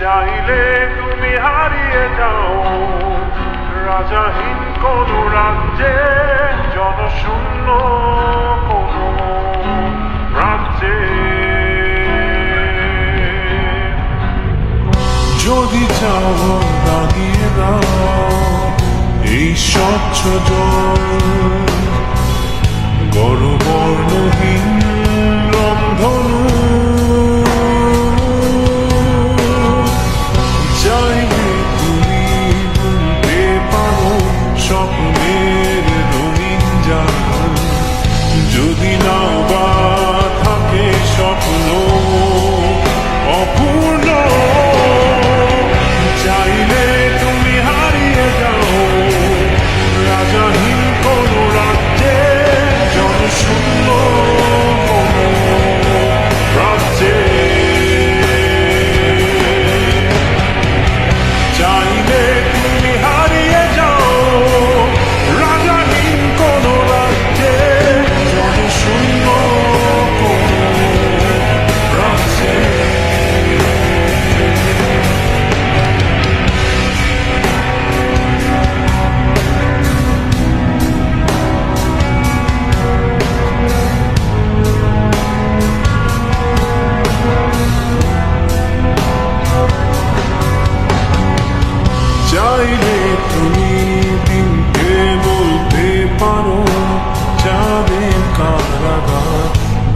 চাইলে তুমি হারিয়ে যাও রাজাহীন কোন রাজ্যে, জনশূন্য কোন রাজ্যে। যদি চাও দাঁড়িয়ে দাও, এই স্বচ্ছ জল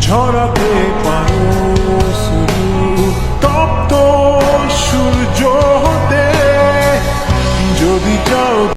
ছড়াতে পারো।